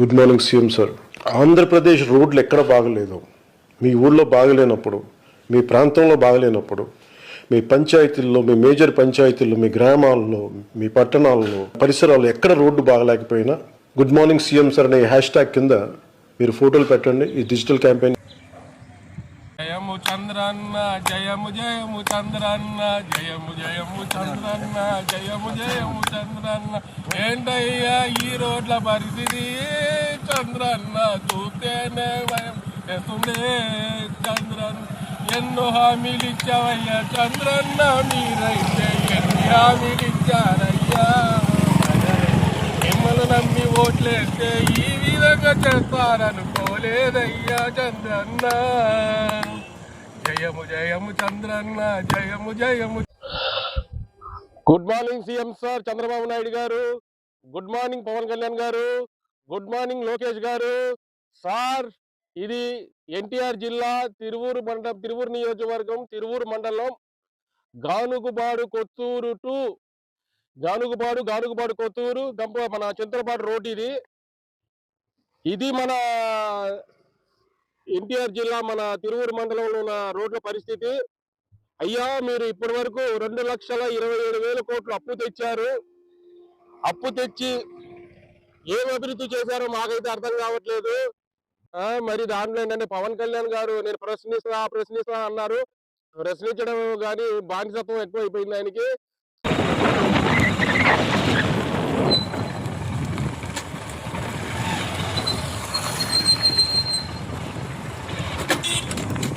Good morning CM sir Andhra Pradesh రోడ్లు ఎక్కడ బాగలేదు? మీ ఊళ్ళో బాగలేనప్పుడు మీ ప్రాంతంలో బాగలేనప్పుడు మీ పంచాయతీల్లో మీ మేజర్ పంచాయతీల్లో మీ గ్రామాల్లో మీ పట్టణాల్లో పరిసరాల్లో ఎక్కడ రోడ్డు బాగలేకపోయినా గుడ్ మార్నింగ్ సీఎం సార్ అనే హ్యాష్ ట్యాగ్ కింద మీరు ఫోటోలు పెట్టండి. ఈ డిజిటల్ క్యాంపెయిన్ చంద్రన్న జయము జయము చంద్రన్న జయము జయము చంద్రన్న జయము జయము చంద్రన్న. ఏంటయ్యా ఈ రోడ్ల పరిస్థితి? చంద్రన్న చూస్తేనే భయం వేస్తుండే చంద్రన్న. ఎన్నో హామీలు ఇచ్చావయ్యా చంద్రన్న మీరైతే ఎన్ని హామీలు ఇచ్చారయ్యా? మిమ్మల్ని నమ్మి ఓట్లేస్తే ఈ విధంగా చేస్తారనుకోలేదయ్యా చంద్రన్న. జయము జయము చంద్రన్న జయము జయము. Good morning CM sir Chandrababu Naidu garu. Good morning Pawan Kalyan గారు. గుడ్ మార్నింగ్ లోకేష్ గారు. సార్ ఇది ఎన్టీఆర్ జిల్లా తిరువూరు మండలం తిరువూరు నియోజకవర్గం తిరువూరు మండలం గానుగుబాడు కొత్తూరు టు గానుగుబాడు గానుగుబాడు కొత్తూరు గంప మన చింతలపాడు రోడ్ ఇది. ఇది మన ఎన్టీఆర్ జిల్లా మన తిరువూరు మండలంలో ఉన్న రోడ్ల పరిస్థితి అయ్యా మీరు ఇప్పటి వరకు రెండు లక్షల ఇరవై ఏడు వేల కోట్లు అప్పు తెచ్చారు. అప్పు తెచ్చి ఏం అభివృద్ధి చేశారో మాకైతే అర్థం కావట్లేదు. మరి దాంట్లో ఏంటంటే పవన్ కళ్యాణ్ గారు నేను ప్రశ్నిస్తా ప్రశ్నిస్తా అన్నారు. ప్రశ్నించడం కానీ బానిసత్వం ఎక్కువ అయిపోయింది ఆయనకి.